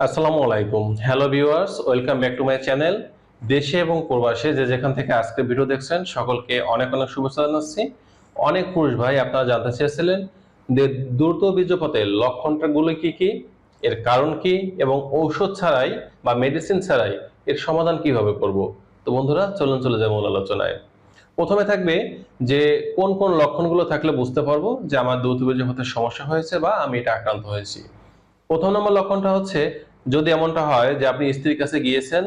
আসসালামু আলাইকুম। Hello viewers welcome back to my channel দেশে এবং প্রবাসে যে যেখান থেকে আজকে ভিডিও দেখছেন, সকলকে অনেক অনেক শুভেচ্ছা জানাচ্ছি। অনেক পুরুষ ভাই আপনারা জানতে চেয়েছিলেন যে দ্রুত বীর্যপাতের লক্ষণগুলো কি কি, এর কারণ কি, এবং ঔষধ ছাড়াই বা মেডিসিন ছাড়াই এর সমাধান কীভাবে করব? তো বন্ধুরা, চলুন চলে যাব মূল আলোচনায়। প্রথমে থাকবে যে কোন কোন লক্ষণগুলো থাকলে বুঝতে পারব যে আমার দ্রুত বীর্যপাতের সমস্যা হয়েছে বা আমি এটা আক্রান্ত হয়েছি। প্রথম নম্বর লক্ষণটা হচ্ছে যদি এমনটা হয় যে আপনি স্ত্রীর কাছে গিয়েছেন,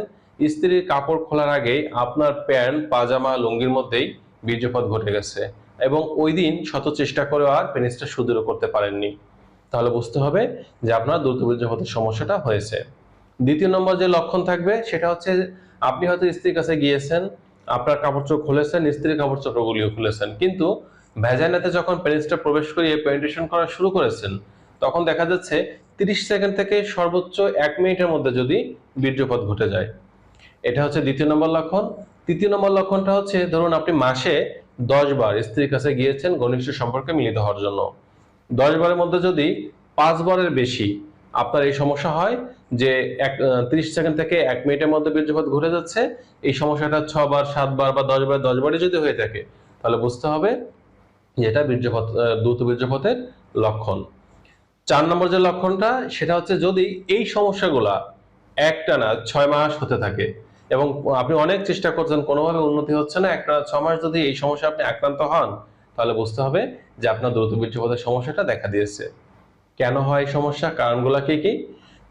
স্ত্রীর কাপড় খোলার আগেই আপনার প্যান্ট, পাজামা, লুঙ্গির মধ্যেই বীর্যপাত ঘটে গেছে এবং ওই দিন শত চেষ্টা করেও আর পেনিসটা সুদৃঢ় করতে পারেননি। তাহলে বুঝতে হবে যে আপনার দ্রুত বীর্যপাতের সমস্যাটা হয়েছে। দ্বিতীয় নম্বর যে লক্ষণ থাকবে সেটা হচ্ছে আপনি হয়তো স্ত্রীর কাছে গিয়েছেন, আপনার কাপড় চোখ খুলেছেন, স্ত্রীর কাপড় চোখগুলিও খুলেছেন। কিন্তু ভ্যাজাইনাতে যখন পেনিসটা প্রবেশ করিয়ে পেনিট্রেশন করা শুরু করেছেন, তখন দেখা যাচ্ছে তিরিশ সেকেন্ড থেকে সর্বোচ্চ এক মিনিটের মধ্যে যদি বীর্যপাত ঘটে যায়। এটা হচ্ছে দ্বিতীয় নম্বর লক্ষণ। তৃতীয় নম্বর লক্ষণটা হচ্ছে, ধরুন আপনি মাসে দশ বার স্ত্রীর কাছে গিয়েছেন ঘনিষ্ঠ সম্পর্কে মিলিত হওয়ার জন্য। দশ বারের মধ্যে যদি পাঁচ বারের বেশি আপনার এই সমস্যা হয়, যে এক তিরিশ সেকেন্ড থেকে এক মিনিটের মধ্যে বীর্যপাত ঘটে যাচ্ছে, এই সমস্যাটা ছ বার, সাত বার বা দশ বারে যদি হয়ে থাকে, তাহলে বুঝতে হবে যে এটা বীর্যপাত দ্রুত বীর্যপাতের লক্ষণ। চার নম্বর যে লক্ষণটা, সেটা হচ্ছে যদি এই সমস্যাগুলা একটানা ছয় মাস হতে থাকে এবং আপনি অনেক চেষ্টা করছেন, কোনোভাবে উন্নতি হচ্ছে না, একটা ছ মাস যদি এই সমস্যা আপনি আক্রান্ত হন, তাহলে বুঝতে হবে যে আপনার দ্রুত বীর্যপাতের সমস্যাটা দেখা দিয়েছে। কেন হয় এই সমস্যা? কারণগুলো কি কি?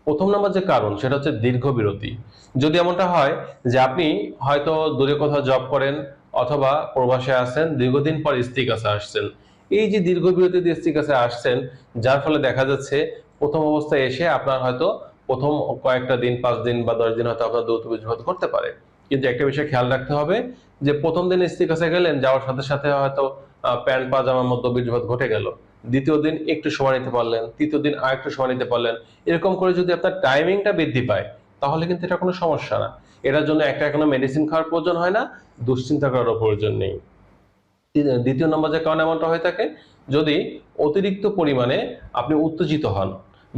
প্রথম নম্বর যে কারণ, সেটা হচ্ছে দীর্ঘ বিরতি। যদি এমনটা হয় যে আপনি হয়তো দূরে কোথাও জব করেন অথবা প্রবাসে আছেন, দীর্ঘদিন পর স্ত্রীর কাছে আসছেন এই যে দীর্ঘ বিরতি স্ত্রীর কাছে আসছেন, যার ফলে দেখা যাচ্ছে প্রথম অবস্থায় এসে আপনার হয়তো প্রথম কয়েকটা দিন, পাঁচ দিন বা দশ দিন হয়তো আপনার দ্রুত বীর্যপাত করতে পারে। কিন্তু একটা বিষয় খেয়াল রাখতে হবে যে প্রথম দিন স্ত্রীর কাছে গেলেন, যাওয়ার সাথে সাথে হয়তো প্যান্ট, পাজামার মধ্যে বীর্যপাত ঘটে গেল। দ্বিতীয় দিন একটু সময় নিতে পারলেন, তৃতীয় দিন আর একটু সময় নিতে পারলেন। এরকম করে যদি আপনার টাইমিংটা বৃদ্ধি পায়, তাহলে কিন্তু এটা কোনো সমস্যা না। এটার জন্য একটা কোনো মেডিসিন খাওয়ার প্রয়োজন হয় না, দুশ্চিন্তা করারও প্রয়োজন নেই। দ্বিতীয় নম্বর যে কারণে এমনটা হয়ে থাকে, যদি অতিরিক্ত পরিমাণে আপনি উত্তেজিত হন,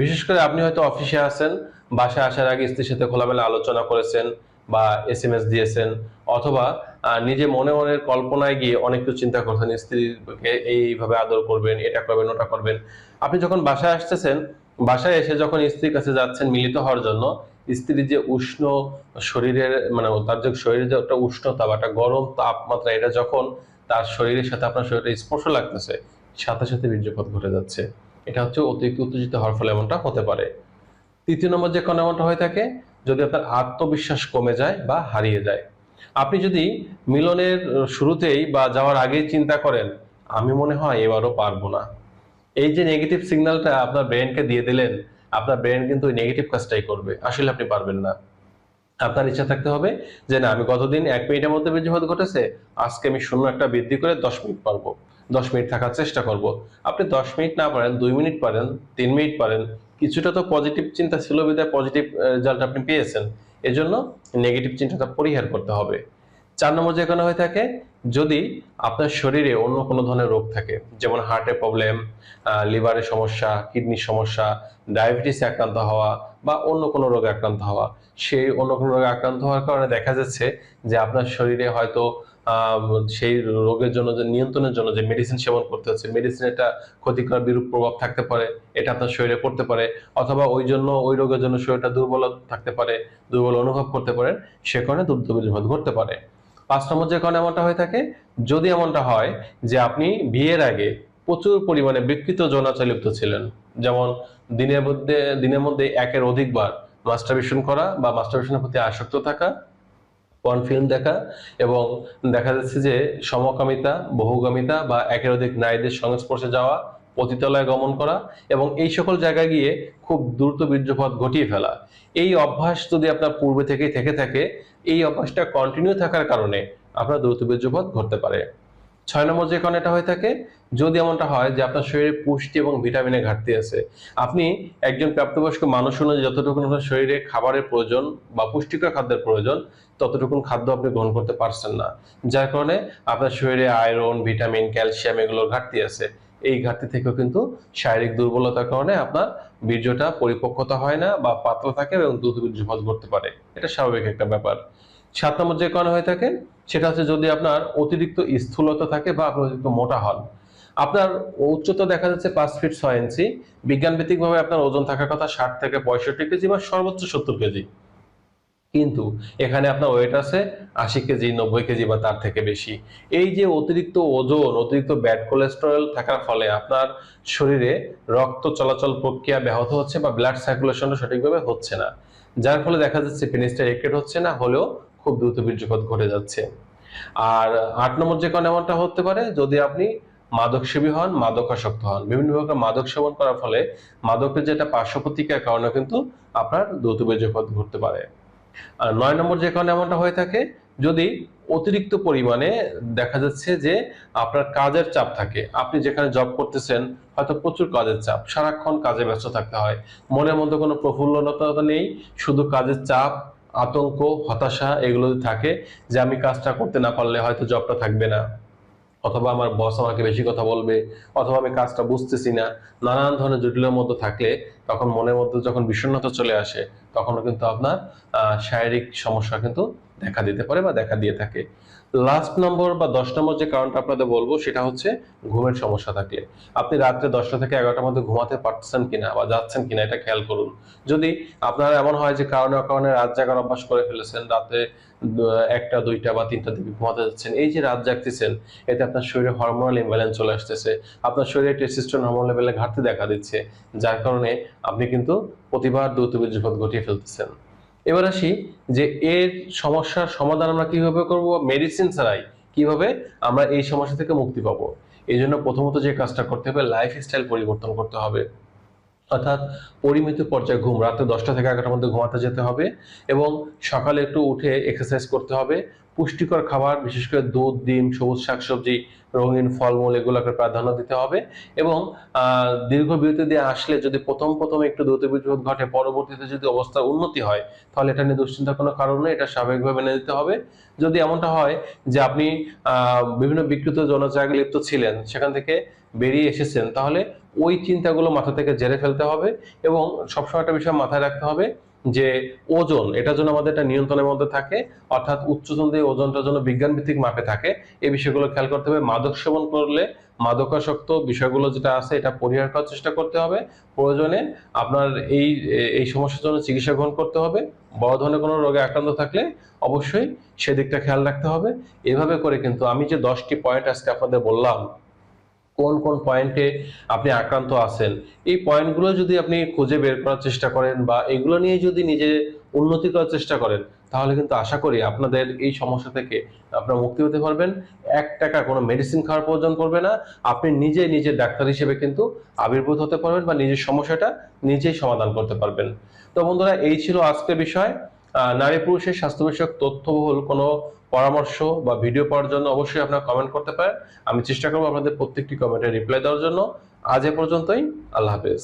বিশেষ করে আপনি হয়তো অফিসে আছেন, বাসায় আসার আগে স্ত্রীর সাথে খোলামেলা আলোচনা করেছেন বা এস এম এস দিয়েছেন, অথবা নিজে মনে মনের কল্পনায় গিয়ে অনেক কিছু চিন্তা করছেন, স্ত্রীকে এইভাবে আদর করবেন, এটা করবেন, ওটা করবেন। আপনি যখন বাসায় আসতেছেন, বাসায় এসে যখন স্ত্রীর কাছে যাচ্ছেন মিলিত হওয়ার জন্য, স্ত্রীর যে উষ্ণ শরীরের মানে তার যে শরীরের যে একটা উষ্ণতা বা একটা গরম তাপমাত্রা, এটা যখন তার শরীরের সাথে আপনার শরীরে স্পর্শ লাগতেছে, সাথে সাথে বীর্যপাত ঘটে যাচ্ছে। এটা হচ্ছে অতিরিক্ত উত্তেজিত হওয়ার ফলে এমনটা হতে পারে। তৃতীয় নম্বর যে কোনো এমনটা হয়ে থাকে, যদি আপনার আত্মবিশ্বাস কমে যায় বা হারিয়ে যায়। আপনি যদি মিলনের শুরুতেই বা যাওয়ার আগেই চিন্তা করেন, আমি মনে হয় এবারও পারব না। এই যে নেগেটিভ সিগন্যালটা আপনার ব্রেনকে দিয়ে দিলেন, আপনার ব্রেন কিন্তু নেগেটিভ কাজটাই করবে। আসলে আপনি পারবেন না। আপনার ইচ্ছা থাকতে হবে যে, না, আমি গতদিন এক মিনিটের মধ্যে বীর্যপাত ঘটেছে, আজকে আমি শূন্য একটা বৃদ্ধি করে দশ মিনিট পারব। দশ মিনিট থাকার চেষ্টা করব। আপনি দশ মিনিট না পারেন, দুই মিনিট পারেন, তিন মিনিট পারেন, কিছুটা তো পজিটিভ চিন্তা ছিল বিধায় পজিটিভ রেজাল্ট আপনি পেয়েছেন। এজন্য নেগেটিভ চিন্তাটা পরিহার করতে হবে। চার নম্বর যে কোনো হয়ে থাকে, যদি আপনার শরীরে অন্য কোনো ধরনের রোগ থাকে, যেমন হার্টের প্রবলেম লিভারের সমস্যা কিডনির সমস্যা ডায়াবেটিসে আক্রান্ত হওয়া বা অন্য কোনো রোগে আক্রান্ত হওয়া। সেই অন্য কোনো রোগে আক্রান্ত হওয়ার কারণে দেখা যাচ্ছে যে আপনার শরীরে হয়তো সেই রোগের জন্য যে নিয়ন্ত্রণের জন্য যে মেডিসিন সেবন করতে হচ্ছে মেডিসিনের একটা ক্ষতিকর বিরূপ প্রভাব থাকতে পারে, এটা আপনার শরীরে পড়তে পারে, অথবা ওই জন্য ওই রোগের জন্য শরীরটা দুর্বল থাকতে পারে, দুর্বল অনুভব করতে পারে, সে কারণে দুগ্ধ বীর্যপাত ঘটতে পারে। পাঁচ নম্বর যে কারণে এমনটা হয়ে থাকে, যদি এমনটা হয় যে আপনি বিয়ের আগে প্রচুর পরিমাণে বিকৃত যৌনাচার লিপ্ত ছিলেন। যেমন দিনের মধ্যে দিনের মধ্যে একের অধিকবার মাস্টারবেশন করা বা মাস্টারবেশনের প্রতি আসক্ত থাকা পর্ন ফিল্ম দেখা এবং দেখা যাচ্ছে যে সমকামিতা, বহুগামিতা বা একের অধিক নারীদের সংস্পর্শে যাওয়া, পতিতলায় গমন করা এবং এই সকল জায়গায় গিয়ে খুব দ্রুত বীর্যপাত ঘটিয়ে ফেলা। এই অভ্যাস যদি আপনার পূর্বে থেকেই থেকে থাকে, এই অভ্যাসটা কন্টিনিউ থাকার কারণে আপনার দ্রুত বীর্যপাত ঘটতে পারে। ছয় নম্বর যে কারণে এটা হয়ে থাকে যদি এমনটা হয় যে আপনার শরীরে পুষ্টি এবং ভিটামিনের ঘাটতি আছে, আপনি একজন প্রাপ্তবয়স্ক মানুষ অনুযায়ী যতটুকু আপনার শরীরে খাবারের প্রয়োজন বা পুষ্টিকর খাদ্যের প্রয়োজন ততটুকু খাদ্য আপনি গ্রহণ করতে পারছেন না। যার কারণে আপনার শরীরে আয়রন, ভিটামিন, ক্যালসিয়াম এগুলোর ঘাটতি আছে। এই ঘাটতি থেকেও কিন্তু শারীরিক দুর্বলতার কারণে আপনার বীর্যটা পরিপক্কতা হয় না বা পাতলা থাকে এবং দ্রুত বীর্যপাত করতে পারে। এটা স্বাভাবিক একটা ব্যাপার। সাত নম্বর যে কারণে হয়ে থাকে, সেটা হচ্ছে যদি আপনার অতিরিক্ত স্থূলতা থাকে বা আপনি অতিরিক্ত মোটা হন আপনার উচ্চতা দেখা যাচ্ছে পাঁচ ফিট ছয় ইঞ্চি বিজ্ঞানভিত্তিক ভাবে আপনার ওজন থাকার কথা ষাট থেকে পঁয়ষট্টি কেজি বা সর্বোচ্চ সত্তর কেজি। কিন্তু এখানে আপনার ওয়েট আছে আশি কেজি, নব্বই কেজি বা তার থেকে বেশি। এই যে অতিরিক্ত ওজন, অতিরিক্ত ব্যাড কোলেস্টেরল থাকার ফলে আপনার শরীরে রক্ত চলাচল প্রক্রিয়া ব্যাহত হচ্ছে বা ব্লাড সার্কুলেশনটা সঠিকভাবে হচ্ছে না। যার ফলে দেখা যাচ্ছে পেনিসটা একেট হচ্ছে না, হলেও খুব দ্রুত বীর্যপাত ঘটে যাচ্ছে। আর আট নম্বর যে কারণে এমনটা হতে পারে, যদি আপনি মাদক সেবী হন মাদকাসক্ত হন। বিভিন্ন প্রকার মাদক সেবন করার ফলে মাদকের যেটা পার্শ্ব প্রতিক্রিয়ার কারণে কিন্তু আপনার দ্রুত বীর্যপাত ঘটতে পারে। আর নয় নম্বর যে কারণে এমনটা হয়ে থাকে, যদি অতিরিক্ত পরিমাণে দেখা যাচ্ছে যে আপনার কাজের চাপ থাকে, আপনি যেখানে জব করতেছেন, হয়তো প্রচুর কাজের চাপ, সারাক্ষণ কাজে ব্যস্ত থাকতে হয়, মনের মধ্যে কোনো প্রফুল্লতা নেই, শুধু কাজের চাপ, আতঙ্ক, হতাশা এগুলো থাকে যে আমি কাজটা করতে না পারলে হয়তো জবটা থাকবে না। অথবা আমার বস আমাকে বেশি কথা বলবে, অথবা আমি কাজটা বুঝতেছি না, নানান ধরনের জটিলের মধ্যে থাকলে তখন মনের মধ্যে যখন বিষণ্ণতা চলে আসে, তখনও কিন্তু আপনার শারীরিক সমস্যা কিন্তু দেখা দিতে পারে বা দেখা দিয়ে থাকে। লাস্ট নম্বর বা দশ নম্বর যে কারণটা আপনাদের বলব, সেটা হচ্ছে ঘুমের সমস্যা থাকলে আপনি রাত্রে দশটা থেকে এগারোটার মধ্যে ঘুমাতে পারছেন কিনা বা যাচ্ছেন কিনা, এটা খেয়াল করুন। যদি আপনার এমন হয় যে কারণে অকারণে রাত জাগার অভ্যাস করে ফেলেছেন, রাতে একটা, দুইটা বা তিনটা দিকে ঘুমাতে যাচ্ছেন, এই যে রাত জাগতেছেন, এতে আপনার শরীরে হরমোনাল ইমব্যালেন্স চলে আসতেছে, আপনার শরীরে টেস্টোস্টেরন হরমোন লেভেলে ঘাটতি দেখা দিচ্ছে, যার কারণে আপনি কিন্তু প্রতিবার দ্রুত বীর্যপাত ঘটিয়ে ফেলতেছেন। এবার আসি যে এর সমস্যার সমাধান আমরা কীভাবে করব মেডিসিন ছাড়াই কীভাবে আমরা এই সমস্যা থেকে মুক্তি পাবো। এই জন্য প্রথমত যে কাজটা করতে হবে লাইফ স্টাইল পরিবর্তন করতে হবে। অর্থাৎ পরিমিত পর্যায়ে ঘুম, রাতে দশটা থেকে এগারোটার মধ্যে ঘুমাতে যেতে হবে এবং সকালে একটু উঠে এক্সারসাইজ করতে হবে। পুষ্টিকর খাবার, বিশেষ করে দুধ, ডিম, সবুজ শাকসবজি, রঙিন ফলমূল, এগুলোকে প্রাধান্য দিতে হবে এবং দীর্ঘ বিরতি দিয়ে আসলে যদি প্রথম প্রথম একটু দ্রুত বিদ্রোধ ঘটে, পরবর্তীতে যদি অবস্থার উন্নতি হয়, তাহলে এটা নিয়ে দুশ্চিন্তার কোনো কারণ নেই, এটা স্বাভাবিকভাবে মেনে নিতে হবে। যদি এমনটা হয় যে আপনি বিভিন্ন বিকৃত জনজায়গায় লিপ্ত ছিলেন, সেখান থেকে বেরিয়ে এসেছেন, তাহলে ওই চিন্তাগুলো মাথা থেকে জেরে ফেলতে হবে এবং সবসময় একটা বিষয় মাথায় রাখতে হবে যে ওজন এটা যেন আমাদের একটা নিয়ন্ত্রণের মধ্যে থাকে, অর্থাৎ উচ্চতন দিয়ে ওজনটা যেন বিজ্ঞান ভিত্তিক মাপে থাকে। এই বিষয়গুলো খেয়াল করতে হবে। মাদক সেবন করলে মাদকাসক্ত বিষয়গুলো যেটা আছে, এটা পরিহার করার চেষ্টা করতে হবে। প্রয়োজনে আপনার এই এই সমস্যার জন্য চিকিৎসা গ্রহণ করতে হবে। বড় ধরনের কোনো রোগে আক্রান্ত থাকলে অবশ্যই সেদিকটা খেয়াল রাখতে হবে। এভাবে করে কিন্তু আমি যে দশটি পয়েন্ট আজকে আপনাদের বললাম কোন কোন পয়েন্টে আপনি আক্রান্ত আছেন? এই পয়েন্টগুলো যদি আপনি খুঁজে বের করার চেষ্টা করেন বা এগুলো নিয়ে যদি নিজে উন্নতি করার চেষ্টা করেন, তাহলে কিন্তু আশা করি আপনাদের এই সমস্যা থেকে আপনারা মুক্তি হতে পারবেন। এক টাকা কোনো মেডিসিন খাওয়ার প্রয়োজন পড়বে না। আপনি নিজে নিজের ডাক্তার হিসেবে কিন্তু আবির্ভূত হতে পারবেন বা নিজের সমস্যাটা নিজেই সমাধান করতে পারবেন। তো বন্ধুরা, এই ছিল আজকের বিষয়। নারী পুরুষের স্বাস্থ্য বিষয়ক তথ্যবহুল কোনো পরামর্শ বা ভিডিও পাওয়ার জন্য অবশ্যই আপনারা কমেন্ট করতে পারেন। আমি চেষ্টা করব আপনাদের প্রত্যেকটি কমেন্টে রিপ্লাই দেওয়ার জন্য। আজ এ পর্যন্তই। আল্লাহ হাফেজ।